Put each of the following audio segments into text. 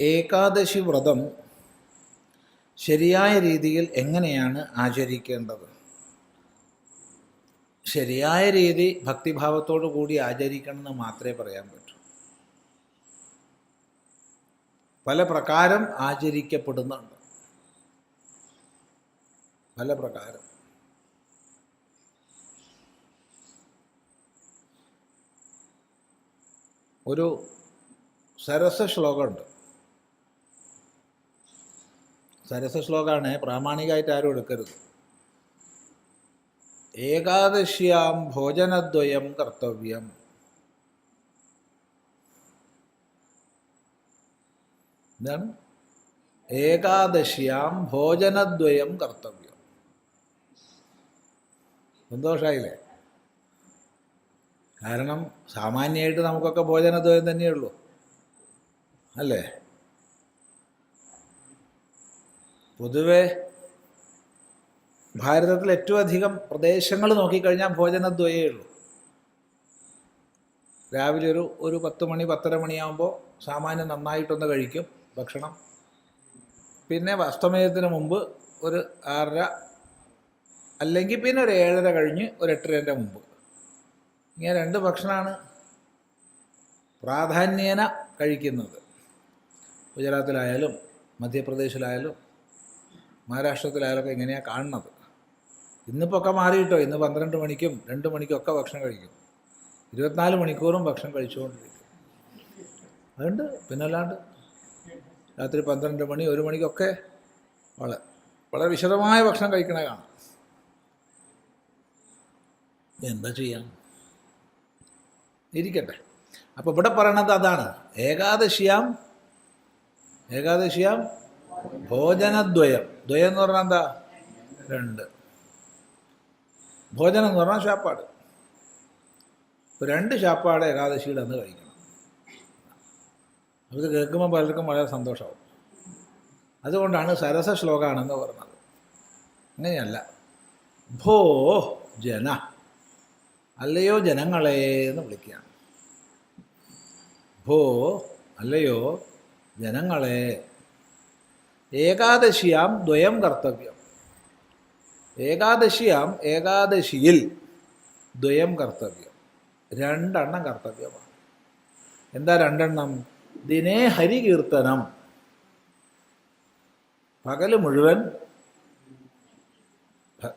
ഏകാദശി വ്രതം ശരിയായ രീതിയിൽ എങ്ങനെയാണ് ആചരിക്കേണ്ടത്? ശരിയായ രീതി ഭക്തിഭാവത്തോടു കൂടി ആചരിക്കണം എന്ന് മാത്രമേ പറയാൻ പറ്റൂ. പല പ്രകാരം ആചരിക്കപ്പെടുന്നുണ്ട്. പല പ്രകാരം. ഒരു സരസ ശ്ലോകമുണ്ട്. സരസ ശ്ലോകമാണ് പ്രാമാണികമായിട്ട് ആരും എടുക്കരുത്. ഏകാദശ്യാം ഭോജനദ്വയം കർത്തവ്യം. എന്താണ്? ഏകാദശ്യാം ഭോജനദ്വയം കർത്തവ്യം. സന്തോഷമായില്ലേ കാരണം സാമാന്യമായിട്ട് നമുക്കൊക്കെ ഭോജനദ്വയം തന്നെയുള്ളൂ അല്ലേ? പൊതുവെ ഭാരതത്തിൽ ഏറ്റവും അധികം പ്രദേശങ്ങൾ നോക്കിക്കഴിഞ്ഞാൽ ഭോജനദ്വയേ ഉള്ളൂ. രാവിലെ ഒരു ഒരു പത്ത് മണി പത്തര മണിയാകുമ്പോൾ സാമാന്യം നന്നായിട്ടൊന്ന് കഴിക്കും ഭക്ഷണം. പിന്നെ അസ്തമയത്തിന് മുമ്പ് ഒരു ആറര അല്ലെങ്കിൽ പിന്നെ ഒരു ഏഴര കഴിഞ്ഞ് ഒരു എട്ടരന്റെ മുമ്പ്. ഇങ്ങനെ രണ്ട് ഭക്ഷണമാണ് പ്രാധാന്യേന കഴിക്കുന്നത്. ഗുജറാത്തിലായാലും മധ്യപ്രദേശിലായാലും മഹാരാഷ്ട്രത്തിലായാലൊക്കെ ഇങ്ങനെയാണ് കാണുന്നത്? ഇന്നിപ്പോൾ ഒക്കെ മാറിയിട്ടോ? ഇന്ന് പന്ത്രണ്ട് മണിക്കും രണ്ട് മണിക്കും ഒക്കെ ഭക്ഷണം കഴിക്കും. ഇരുപത്തിനാല് മണിക്കൂറും ഭക്ഷണം കഴിച്ചുകൊണ്ടിരിക്കും. അതുകൊണ്ട് പിന്നല്ലാണ്ട് രാത്രി പന്ത്രണ്ട് മണി ഒരു മണിക്കൊക്കെ വളരെ വളരെ വിശദമായ ഭക്ഷണം കഴിക്കണ കാണാം. എന്താ ചെയ്യാം? ഇരിക്കട്ടെ. അപ്പോൾ ഇവിടെ പറയണത് അതാണ്. ഏകാദശിയാം ഏകാദശിയാം ഭോജനദ്വയം. ദ്വയം എന്ന് പറഞ്ഞാൽ എന്താ? രണ്ട്. ഭോജനം എന്ന് പറഞ്ഞാൽ ശാപ്പാട്. ഇപ്പോൾ രണ്ട് ശാപ്പാട് ഏകാദശിയുടെ അന്ന് കഴിക്കണം. അത് കേൾക്കുമ്പോൾ പലർക്കും വളരെ സന്തോഷമാവും അതുകൊണ്ടാണ് സരസ ശ്ലോകമാണെന്ന് പറഞ്ഞത്. അങ്ങനെയല്ല. ഭോ ജന. അല്ലയോ ജനങ്ങളെ എന്ന് വിളിക്കുകയാണ്. ഭോ അല്ലയോ ജനങ്ങളെ ഏകാദശിയാം ദ്വയം കർത്തവ്യം. ഏകാദശിയാം ഏകാദശിയിൽ ദ്വയം കർത്തവ്യം. രണ്ടെണ്ണം കർത്തവ്യമാണ്. എന്താ രണ്ടെണ്ണം? ദിനേ ഹരികീർത്തനം. പകൽ മുഴുവൻ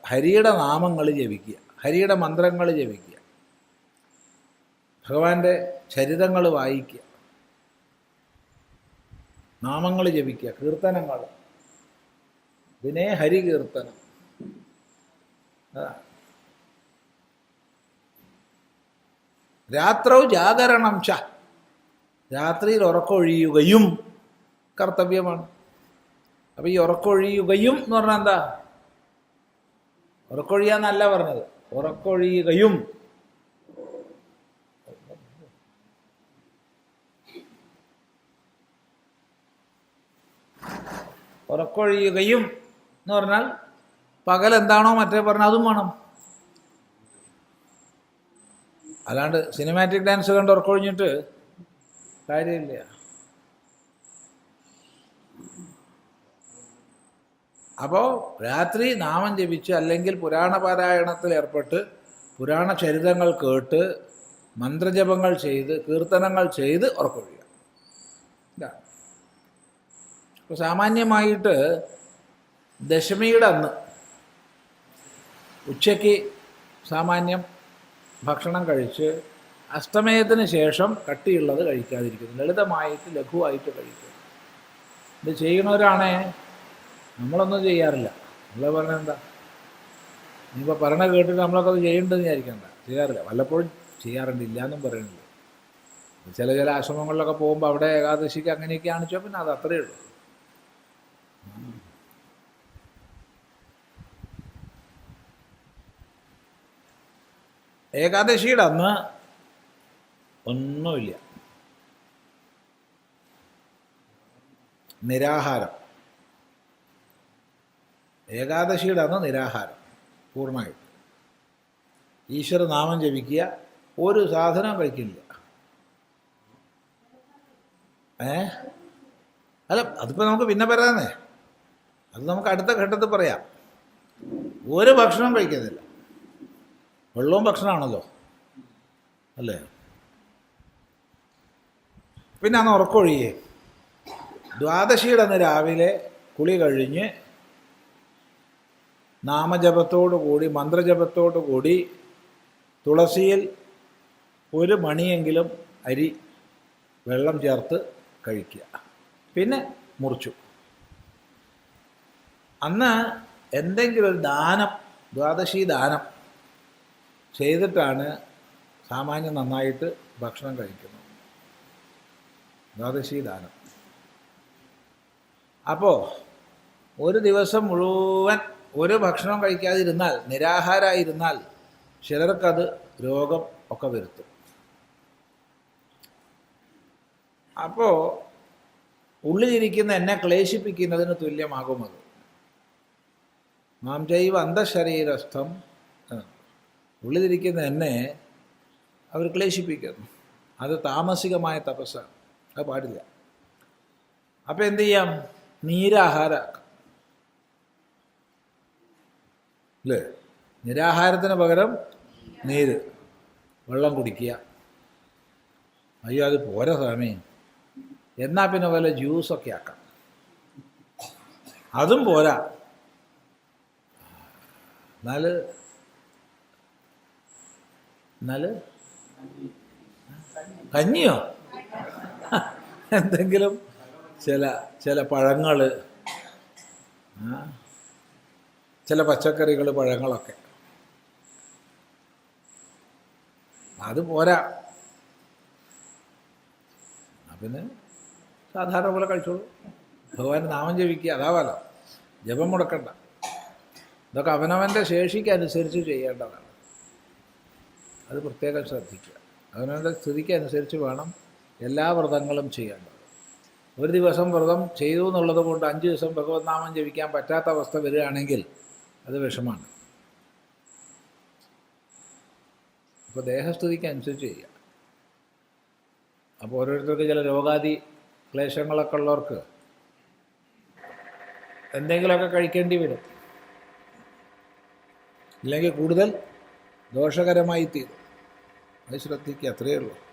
ഹരിയുടെ നാമങ്ങൾ ജപിക്കുക. ഹരിയുടെ മന്ത്രങ്ങൾ ജപിക്കുക. ഭഗവാന്റെ ചരിതങ്ങൾ വായിക്കുക. നാമങ്ങൾ ജപിക്കുക കീർത്തനങ്ങൾ. ഇതിനെ ഹരി കീർത്തനം. രാത്രൗ ജാഗരണം ച. രാത്രിയിൽ ഉറക്കൊഴിയുകയും കർത്തവ്യമാണ്. അപ്പം ഈ ഉറക്കൊഴിയുകയും എന്ന് പറഞ്ഞാൽ എന്താ? ഉറക്കൊഴിയാന്നല്ല പറഞ്ഞത്. ഉറക്കൊഴിയുകയും ഉറക്കൊഴിയുകയും എന്ന് പറഞ്ഞാൽ പകൽ എന്താണോ മറ്റേ പറഞ്ഞാൽ അതും വേണം. അല്ലാണ്ട് സിനിമാറ്റിക് ഡാൻസ് കണ്ട് ഉറക്കൊഴിഞ്ഞിട്ട് കാര്യമില്ല. അപ്പോൾ രാത്രി നാമം ജപിച്ച് അല്ലെങ്കിൽ പുരാണ പാരായണത്തിൽ ഏർപ്പെട്ട് പുരാണ ചരിതങ്ങൾ കേട്ട് മന്ത്രജപങ്ങൾ ചെയ്ത് കീർത്തനങ്ങൾ ചെയ്ത് ഉറക്കൊഴിയുക. ഇപ്പോൾ സാമാന്യമായിട്ട് ദശമിയുടെ അന്ന് ഉച്ചയ്ക്ക് സാമാന്യം ഭക്ഷണം കഴിച്ച് അസ്തമയത്തിന് ശേഷം കട്ടിയുള്ളത് കഴിക്കാതിരിക്കുന്നു. ലളിതമായിട്ട് ലഘുവായിട്ട് കഴിക്കും ഇത് ചെയ്യുന്നവരാണേ നമ്മളൊന്നും ചെയ്യാറില്ല. നമ്മളെ പറഞ്ഞ എന്താ? ഇനിയിപ്പോൾ പറഞ്ഞ കേട്ടിട്ട് നമ്മളൊക്കെ അത് ചെയ്യേണ്ടതെന്ന് വിചാരിക്കണ്ട. ചെയ്യാറില്ല. വല്ലപ്പോഴും ചെയ്യാറുണ്ട്. ഇല്ല എന്നും പറയുന്നില്ല. ചില ചില ആശ്രമങ്ങളിലൊക്കെ പോകുമ്പോൾ അവിടെ ഏകാദശിക്ക് അങ്ങനെയൊക്കെയാണ് വെച്ചാൽ പിന്നെ അത് അത്രയേ ഉള്ളൂ. ഏകാദശിയുടെ അന്ന് ഒന്നുമില്ല. നിരാഹാരം. ഏകാദശിയുടെ അന്ന് നിരാഹാരം. പൂർണമായിട്ട്. ഈശ്വര നാമം ജപിക്കുക. ഒരു സാധനം കഴിക്കില്ല. ഏ? അല്ല അതിപ്പോൾ നമുക്ക് പിന്നെ പറയാന്നേ അത് നമുക്ക് അടുത്ത ഘട്ടത്തിൽ പറയാം. ഒരു ഭക്ഷണം കഴിക്കുന്നില്ല. വെള്ളവും ഭക്ഷണമാണല്ലോ. അല്ലേ? പിന്നെ അന്ന് ഉറക്കൊഴിയേ ദ്വാദശിയുടെ അന്ന് രാവിലെ കുളി കഴിഞ്ഞ് നാമജപത്തോടു കൂടി മന്ത്രജപത്തോടു കൂടി തുളസിയിൽ ഒരു മണിയെങ്കിലും അരി വെള്ളം ചേർത്ത് കഴിക്കുക. പിന്നെ മുറിച്ചു. അന്ന് എന്തെങ്കിലും ഒരു ദാനം ദ്വാദശി ദാനം ചെയ്തിട്ടാണ് സാമാന്യം നന്നായിട്ട് ഭക്ഷണം കഴിക്കുന്നത്. ദ്വാദശി ദാനം. അപ്പോൾ ഒരു ദിവസം മുഴുവൻ ഒരു ഭക്ഷണം കഴിക്കാതിരുന്നാൽ നിരാഹാരായിരുന്നാൽ ചിലർക്കത് രോഗം ഒക്കെ വരുത്തും. അപ്പോൾ ഉള്ളിലിരിക്കുന്ന എന്നെ ക്ലേശിപ്പിക്കുന്നതിന് തുല്യമാകും അത്. മാം ജൈവ അന്തശരീരസ്ഥം ആ. ഉള്ളിലിരിക്കുന്ന എന്നെ അവർ ക്ലേശിപ്പിക്കുന്നു. അത് താമസികമായ തപസ്സാണ്. അത് പാടില്ല. അപ്പം എന്ത് ചെയ്യാം? നീരാഹാരമാക്കാം അല്ലേ? നിരാഹാരത്തിന് പകരം നീര് വെള്ളം കുടിക്കുക. അയ്യോ അത് പോരാ സ്വാമി. എന്നാൽ പിന്നെ വല്ല ജ്യൂസൊക്കെ ആക്കാം. അതും പോരാ. എന്നാൽ നാല്? കഞ്ഞിയോ? എന്തെങ്കിലും ചില ചില പഴങ്ങൾ ചില പച്ചക്കറികൾ പഴങ്ങളൊക്കെ. അത് പോരാ. പിന്നെ സാധാരണ പോലെ കഴിച്ചോളൂ. ഭഗവാൻ നാമം ജപിക്കുക. അതാവാലോ. ജപം മുടക്കണ്ട. ഇതൊക്കെ അവനവന്റെ ശേഷിക്ക് അനുസരിച്ച് ചെയ്യേണ്ടതാണ്. അത് പ്രത്യേകം ശ്രദ്ധിക്കുക. അവനവന്റെ സ്ഥിതിക്ക് അനുസരിച്ച് വേണം എല്ലാ വ്രതങ്ങളും ചെയ്യേണ്ടത്. ഒരു ദിവസം വ്രതം ചെയ്തു എന്നുള്ളത് കൊണ്ട് അഞ്ച് ദിവസം ഭഗവത് നാമം ജപിക്കാൻ പറ്റാത്ത അവസ്ഥ വരികയാണെങ്കിൽ അത് വിഷമാണ്. അപ്പോൾ ദേഹസ്ഥിതിക്ക് അനുസരിച്ച് ചെയ്യുക. അപ്പോൾ ഓരോരുത്തർക്ക് ചില രോഗാദി ക്ലേശങ്ങളൊക്കെ ഉള്ളവർക്ക് എന്തെങ്കിലുമൊക്കെ കഴിക്കേണ്ടി വരും. ഇല്ലെങ്കിൽ കൂടുതൽ ദോഷകരമായി തീരും. അത് ശ്രദ്ധിക്കുക അത്രയേ ഉള്ളൂ.